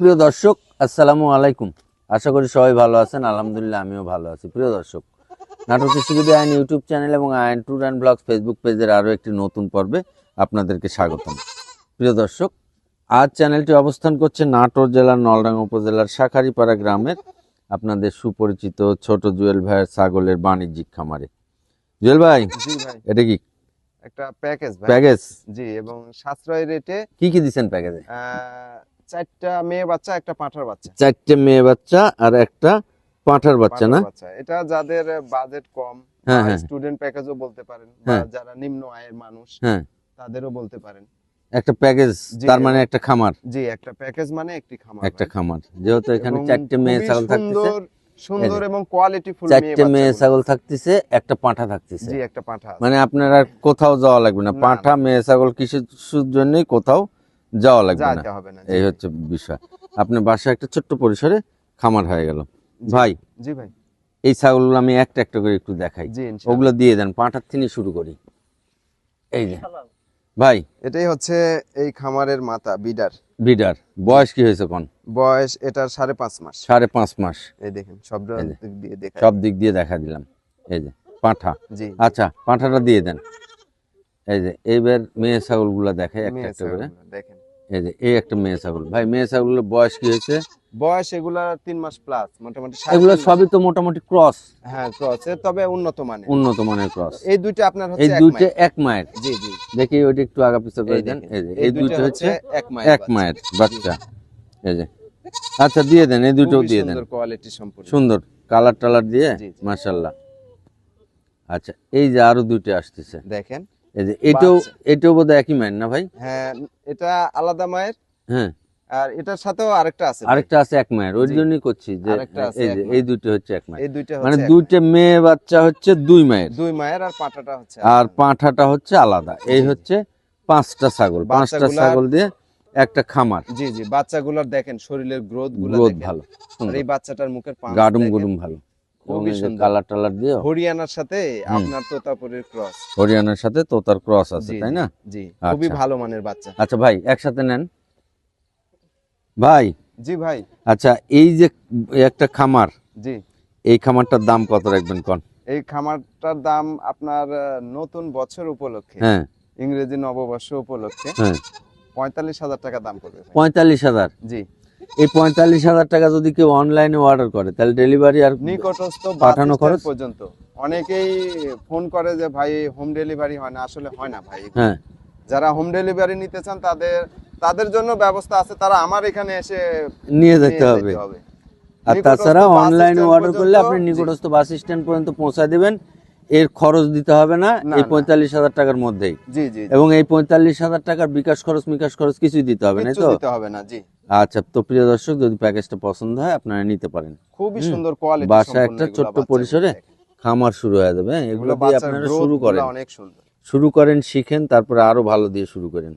প্রিয় দর্শক আসসালামু আলাইকুম। আশা করি সবাই ভালো আছেন। আলহামদুলিল্লাহ আমিও ভালো আছি। প্রিয় দর্শক নাটক কৃষিবিদ্যা আইন ইউটিউব চ্যানেল এবং আইন ট্যুর অ্যান্ড ব্লগ ফেসবুক পেজের আরও একটি নতুন পর্বে আপনাদেরকে স্বাগতম। প্রিয় দর্শক আজ চ্যানেলটি অবস্থান করছে নাটোর জেলার নলডাঙ্গা উপজেলার শাখারিপাড়া গ্রামের আপনাদের সুপরিচিত ছোট জুয়েল ভাইয়ের ছাগলের বাণিজ্যিক খামারে। জুয়েল ভাই ভাই। এটা কি? একটা প্যাকেজ প্যাকেজ? জি এবং সাশ্রয় রেটে কি কি দিচ্ছেন প্যাকেজে? চারটা মেয়ে বাচ্চা একটা পাঁঠার বাচ্চা। চারটে মেয়ে বাচ্চা আর একটা পাঁঠার বাচ্চা না? এটা যাদের বাজেট কম হ্যাঁ, হ্যাঁ। স্টুডেন্ট প্যাকেজও বলতে পারেন হ্যাঁ। যারা নিম্ন আয়ের মানুষ হ্যাঁ। তাদেরও বলতে পারেন। একটা প্যাকেজ তার মানে একটা খামার। জি একটা প্যাকেজ মানে একটি খামার একটা খামার। যেহেতু এখানে চারটে মেয়ে ছাগল থাকতেছে সুন্দর এবং কোয়ালিটি ফুল চারটে মেয়ে ছাগল থাকতেছে একটা পাঁঠা থাকতেছে। জি একটা পাঁঠা মানে আপনার আর কোথাও যাওয়া লাগবে না। পাঁঠা মেয়ে ছাগল কিছুর জন্যই কোথাও যাওয়া লাগবে না। এই হচ্ছে বিষয়। আপনার বাসায় একটা ছোট্ট পরিসরে খামার হয়ে গেল। ভাই জি ভাই। এই ছাগলগুলো আমি একটা একটা করে একটু দেখাই। ওগুলো দিয়ে দেন পাঁঠার থেকে শুরু করি। এই যে। ভাই। এটাই হচ্ছে এই খামারের মাতা বিডার। বিডার। বয়স কি হয়েছে কোন? বয়স এটার সাড়ে পাঁচ মাস। সাড়ে পাঁচ মাস। এই দেখেন সব দিক দিয়ে দেখা সব দিক দিয়ে দেখা দিলাম। এই যে পাঁঠা। জি। আচ্ছা পাঁঠাটা দিয়ে দেন। এই যে এইবার মেয়ে ছাগলগুলো দেখাই একটা একটা করে। দেখেন। এই যে এই একটা মেয়ে ছাগল। ভাই মেয়ে ছাগলের বয়স কি হয়েছে? বয়স এগুলা তিন মাস প্লাস মোটামুটি এগুলো সবই তো মোটামুটি ক্রস হ্যাঁ ক্রস তবে উন্নত মানের। উন্নত মানের ক্রস এই দুইটা আপনার এই হচ্ছে এক দুইটা এক মায়ের জি জি। দেখি ওইটা একটু আগা পিছা করে দেন। এই যে এই দুইটা হচ্ছে এক মায়ের এক মায়ের বাচ্চা। এই যে আচ্ছা দিয়ে দেন এই দুটোও দিয়ে দেন। কোয়ালিটি সম্পূর্ণ। সুন্দর। কালার টালার দিয়ে। মাশাল্লাহ। আচ্ছা এই যে আরও দুইটা আসতেছে। দেখেন। এই যে এটাও এটাও বোধহয় একই মায়ের না ভাই? হ্যাঁ এটা আলাদা মায়ের। হ্যাঁ। আর এটার সাথেও আরেকটা আছে আরেকটা আছে এক মায়ের ওই জন্যই করছি যে এই এক যে এই দুটো হচ্ছে এক মায়ের। এই মানে দুইটা মেয়ে বাচ্চা হচ্ছে দুই মায়ের। দুই মায়ের আর পাটাটা হচ্ছে আর। পাঁঠাটা হচ্ছে আলাদা। এই হচ্ছে পাঁচটা ছাগল। পাঁচটা ছাগল দিয়ে একটা খামার। জি জি বাচ্চাগুলোর দেখেন শরীরের গ্রোথগুলো গ্রোথ ভালো। এই বাচ্চাটার মুখের গাডুম। গুডুম ভালো। খুবই এই যে সুন্দর। কালার টালার দিয়ে হরিয়ানার সাথে আপনার তোতাপুরের ক্রস হরিয়ানার সাথে তোতার ক্রস আছে তাই না? জি খুবই আচ্ছা। ভালো মানের বাচ্চা। আচ্ছা ভাই একসাথে নেন। ভাই। জি ভাই। আচ্ছা এই যে একটা খামার জি। এই খামারটার দাম কত রাখবেন কোন? এই খামারটার দাম আপনার নতুন বছর উপলক্ষে হ্যাঁ। ইংরেজি নববর্ষ উপলক্ষে হ্যাঁ। পঁয়তাল্লিশ হাজার টাকা দাম পড়বে পঁয়তাল্লিশ হাজার? জি। এই পঁয়তাল্লিশ হাজার টাকা যদি কেউ অনলাইনে অর্ডার করে তাহলে ডেলিভারি আর নিকটস্থ পাঠানো খরচ? পর্যন্ত। অনেকেই ফোন করে যে ভাই হোম ডেলিভারি হয় না। আসলে হয় না ভাই। হ্যাঁ। যারা হোম ডেলিভারি নিতে চান তাদের তাদের জন্য ব্যবস্থা আছে। তারা আমার এখানে এসে নিয়ে যেতে হবে। হবে। আর তাছাড়া অনলাইনে অর্ডার করলে আপনি নিকটস্থ বাস স্ট্যান্ড পর্যন্ত পৌঁছা দেবেন। এর খরচ দিতে হবে না এই পঁয়তাল্লিশ হাজার টাকার মধ্যেই। জি জি জি। এবং এই পঁয়তাল্লিশ হাজার টাকার বিকাশ খরচ মিকাশ খরচ কিছুই দিতে হবে না তো? দিতে হবে না জি। আচ্ছা তো প্রিয় দর্শক যদি প্যাকেজটা পছন্দ হয় আপনারা নিতে পারেন। খুবই সুন্দর কোয়ালিটি বাসা একটা ছোট্ট পরিসরে খামার শুরু হয়ে যাবে হ্যাঁ? এগুলো দিয়ে আপনারা শুরু করেন। অনেক সুন্দর। শুরু করেন শিখেন তারপরে আরও ভালো দিয়ে শুরু করেন।